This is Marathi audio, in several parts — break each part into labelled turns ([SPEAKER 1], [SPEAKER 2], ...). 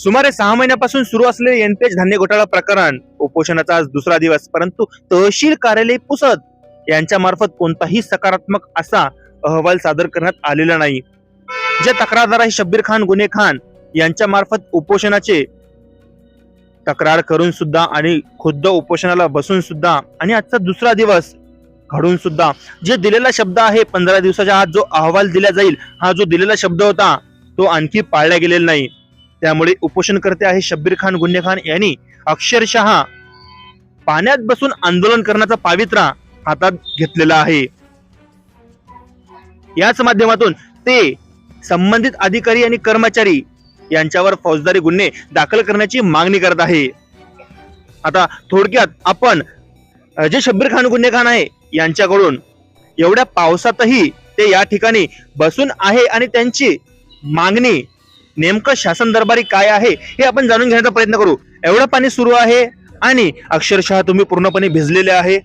[SPEAKER 1] सुमारे सहा महिन्यापासून सुरू असलेले एनपीएच धान्य घोटाळा प्रकरण उपोषणाचा आज दुसरा दिवस परंतु तहसील कार्यालय पुसद यांच्या मार्फत कोणताही सकारात्मक असा अहवाल सादर करण्यात आलेला नाही. जे तक्रारदार आहे शब्बीर खान गुन्हे खान यांच्या मार्फत उपोषणाचे तक्रार करून सुद्धा आणि खुद्द उपोषणाला बसून सुद्धा आणि आजचा दुसरा दिवस घडून सुद्धा जे दिलेला शब्द आहे पंधरा दिवसाच्या आत जो अहवाल दिला जाईल हा जो दिलेला शब्द होता तो आणखी पाळला गेलेला नाही. त्यामुळे उपोषणकर्ते आहे शब्बीर खान गुन्हे खान यांनी अक्षरशः पाण्यात बसून आंदोलन करण्याचा पावित्रा हातात घेतलेला आहे. याच माध्यमातून ते संबंधित अधिकारी आणि कर्मचारी यांच्यावर फौजदारी गुन्हे दाखल करण्याची मागणी करत आहे. आता थोडक्यात आपण जे शब्बीर खान गुन्हे खान आहे यांच्याकडून एवढ्या पावसातही ते या ठिकाणी बसून आहे आणि त्यांची मागणी नेमकं शासन दरबारी काय आहे हे आपण जाणून घेण्याचा प्रयत्न करू. एवढं पाणी सुरू आहे आणि अक्षरशः तुम्ही पूर्णपणे भिजलेले आहे.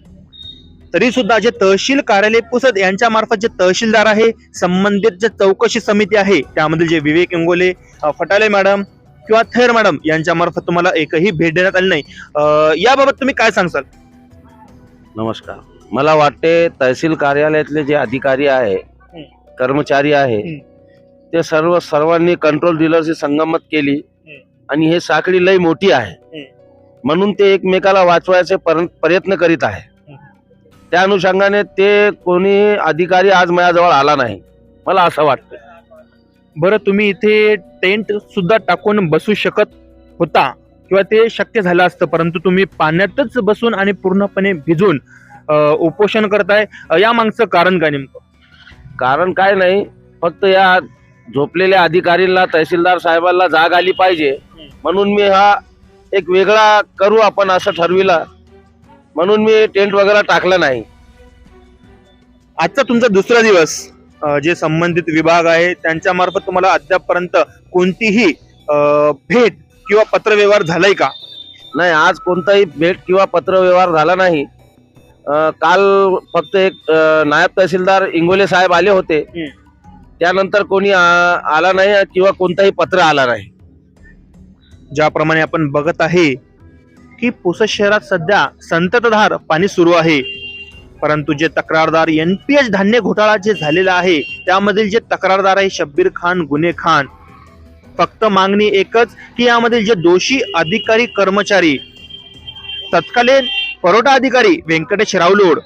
[SPEAKER 1] तरी सुद्धा जे तहसील कार्यालय पुसद यांच्या मार्फत जे तहसीलदार आहे संबंधित जे चौकशी समिती आहे त्यामध्ये जे विवेक इंगोले फटाले मॅडम किंवा थेर मॅडम यांच्या मार्फत तुम्हाला एकही भेट देण्यात आली नाही. याबाबत तुम्ही काय सांगसाल?
[SPEAKER 2] नमस्कार. मला वाटते तहसील कार्यालयातले जे अधिकारी आहे. कर्मचारी आहे. ते सर्व सर्वांनी कंट्रोल डीलरची संगमत केली. आणि हे साखळी लई मोठी आहे. म्हणून ते एकमेकाला वाचवायचे पर- प्रयत्न करीत आहे. त्या अनुषंगाने ते कोणी अधिकारी आज माझ्याजवळ आला नाही. मला असं वाटतं.
[SPEAKER 1] बरं तुम्ही इथे टेंट सुद्धा टाकून बसू शकत होता किंवा ते शक्य झालं असतं परंतु तुम्ही पाण्यातच बसून आणि पूर्णपणे भिजून उपोषण करताय. या मागचं कारण काय नेमकं?
[SPEAKER 2] कारण काय नाही फक्त या झोपलेल्या अधिकारीला तहसीलदार साहेबांना जाग आली पाहिजे. म्हणून मी हा एक वेगळा करू आपण असं ठरविलं. म्हणून मी टेंट वगैरे टाकलं नाही.
[SPEAKER 1] आजचा तुमचा दुसरा दिवस अ, जे संबंधित विभाग आहे त्यांच्या मार्फत तुम्हाला अद्यापपर्यंत कोणतीही अ, भेट किंवा पत्रव्यवहार झालाय का?
[SPEAKER 2] नाही आज कोणताही भेट किंवा पत्रव्यवहार झाला नाही. अं, काल फक्त एक अं, नायब तहसीलदार इंगोले साहेब आले होते. त्यानंतर कोणी आला नाही किंवा कोणताही पत्र आला नाही.
[SPEAKER 1] ज्याप्रमाणे आपण बघत आहे की पुसद शहरात सध्या संततधार पाणी सुरू आहे. परंतु जे तक्रारदार एन पी एच धान्य घोटाळा जे झालेला आहे त्यामधील जे तक्रारदार आहे शब्बीर खान गुन्हे खान फक्त मागणी एकच की यामधील जे दोषी अधिकारी कर्मचारी तत्कालीन परोटा अधिकारी व्यंकटेश रावलोड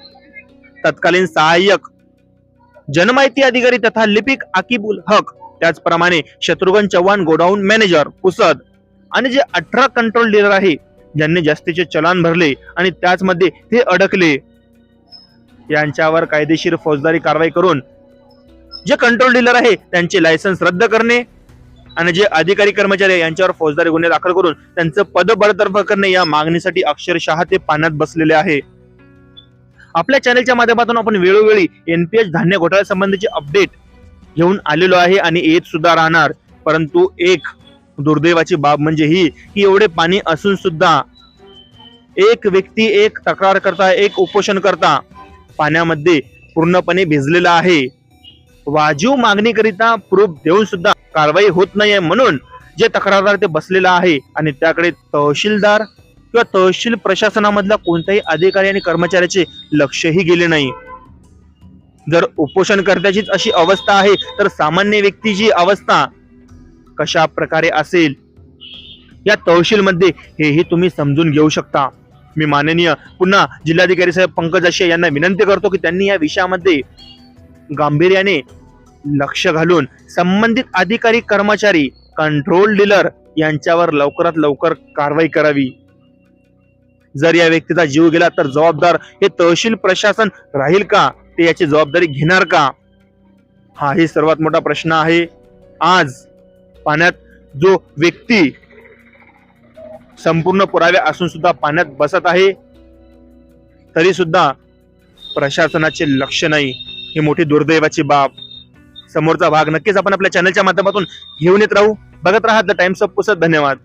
[SPEAKER 1] तत्कालीन सहाय्यक जनमाहिती अधिकारी तथा लिपिक आकिबुल हक त्याचप्रमाणे शत्रुघ्न चव्हाण गोडाऊन मॅनेजर पुसद आणि जे अठरा कंट्रोल डीलर आहे ज्यांनी जास्तीचे चलान भरले आणि त्याचमध्ये ते अडकले. यांच्यावर कायदेशीर फौजदारी कारवाई करून जे कंट्रोल डीलर आहे त्यांचे लायसन्स रद्द करणे आणि जे अधिकारी कर्मचारी यांच्यावर फौजदारी गुन्हे दाखल करून त्यांचं पद बडतर्फ करणे या मागणीसाठी अक्षरशः ते पाण्यात बसलेले आहे. आपल्या चॅनलच्या माध्यमातून आपण वेळोवेळी एनपीएच धान्य घोटाळ्या संबंधीचे अपडेट घेऊन आलेलो आहे आणि येत सुद्धा राहणार. परंतु एक दुर्दैवाची बाब म्हणजे ही की एवढे पाणी असून सुद्धा एक व्यक्ती एक तक्रार करता एक उपोषण करता पाण्यामध्ये पूर्णपणे भिजलेला आहे. वाजीव मागणीकरिता प्रूफ देऊन सुद्धा कारवाई होत नाहीये म्हणून जे तक्रारदार ते बसलेला आहे आणि त्याकडे तहसीलदार किंवा तहसील प्रशासनामधला कोणताही अधिकारी आणि कर्मचाऱ्याचे लक्षही गेले नाही. जर उपोषणकर्त्याचीच अशी अवस्था आहे तर सामान्य व्यक्तीची अवस्था कशा प्रकारे असेल? या तहसील मध्ये हेही तुम्ही समजून घेऊ शकता. मी माननीय पुन्हा जिल्हाधिकारी साहेब पंकज अशे यांना विनंती करतो की त्यांनी या विषयामध्ये गांभीर्याने लक्ष घालून संबंधित अधिकारी कर्मचारी कंट्रोल डीलर यांच्यावर लवकरात लवकर कारवाई करावी. जर या व्यक्तीचा जीव गेला तर जबाबदार हे तहसील प्रशासन राहील का? ते याची जबाबदारी घेणार का? हा ही सर्वात मोठा प्रश्न आहे. आज पाण्यात जो व्यक्ती संपूर्ण पुरावे असून सुद्धा पाण्यात बसत आहे तरी सुद्धा प्रशासनाचे लक्ष नाही. ही मोठी दुर्दैवाची बाब. समोरचा भाग नक्कीच आपण आपल्या चॅनलच्या माध्यमातून घेऊन येत राहू. बघत राहा द टाइम्स ऑफ पुसत. धन्यवाद.